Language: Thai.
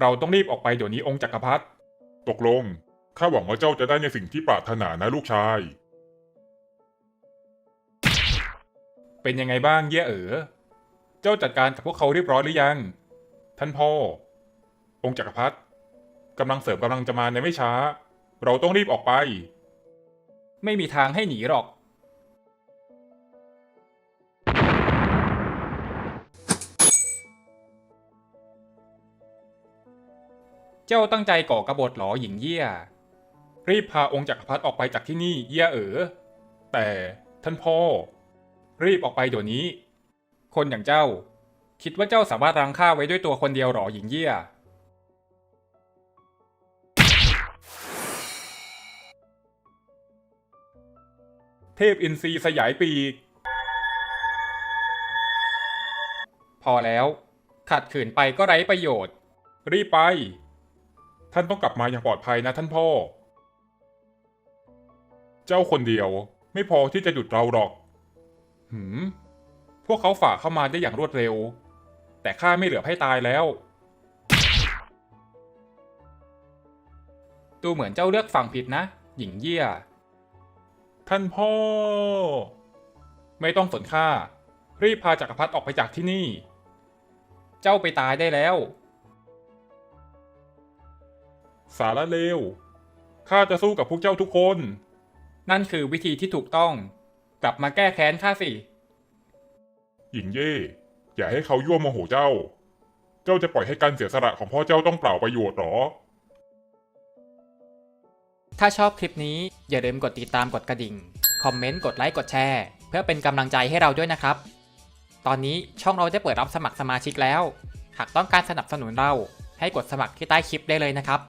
เราต้องรีบออกไปเดี๋ยวนี้องค์จักรพรรดิตกลง ข้าหวังว่าเจ้าจะได้ในสิ่งที่ปรารถนานะลูกชาย เป็นยังไงบ้างเย่เอ๋อ เจ้าจัดการกับพวกเขาเรียบร้อยหรือยัง ท่านพ่อ องค์จักรพรรดิกำลังเสริมกำลังจะมาในไม่ช้า เราต้องรีบออกไป ไม่มีทางให้หนีหรอก เจ้าตั้งใจก่อกบฏหรอหญิงเยี่ย รีบพาองค์จักรพรรดิออกไปจากที่นี่เยี่ยเอ๋อ แต่ท่านพ่อ รีบออกไปเดี๋ยวนี้ คนอย่างเจ้า คิดว่าเจ้าสามารถรังข้าไว้ด้วยตัวคนเดียวหรอหญิงเยี่ย เทพอินทรีสยายปีก พอแล้ว ขัดขืนไปก็ไร้ประโยชน์ รีบไป ท่านต้องกลับมาอย่างปลอดภัยนะท่านพ่อ เจ้าคนเดียวไม่พอที่จะหยุดเราหรอก หืม พวกเขาฝ่าเข้ามาได้อย่างรวดเร็ว แต่ข้าไม่เหลือให้ตายแล้ว ดูเหมือนเจ้าเลือกฝั่งผิดนะ หญิงเยี่ย ท่านพ่อ ไม่ต้องสนข้า รีบพาจักรพรรดิออกไปจากที่นี่ เจ้าไปตายได้แล้ว สารเลว ข้าจะสู้กับพวกเจ้าทุกคน นั่นคือวิธีที่ถูกต้อง กลับมาแก้แค้นข้าสิ หญิงเย่ อย่าให้เขายั่วโมโหเจ้า เจ้าจะปล่อยให้การเสียสละของพ่อเจ้าต้องเปล่าประโยชน์หรอ ถ้าชอบคลิปนี้อย่าลืมกดติดตามกดกระดิ่ง คอมเมนต์ กดไลค์ กดแชร์ เพื่อเป็นกำลังใจให้เราด้วยนะครับ ตอนนี้ช่องเราได้เปิดรับสมัครสมาชิกแล้ว หากต้องการสนับสนุนเราให้กดสมัครที่ใต้คลิปได้เลยนะครับ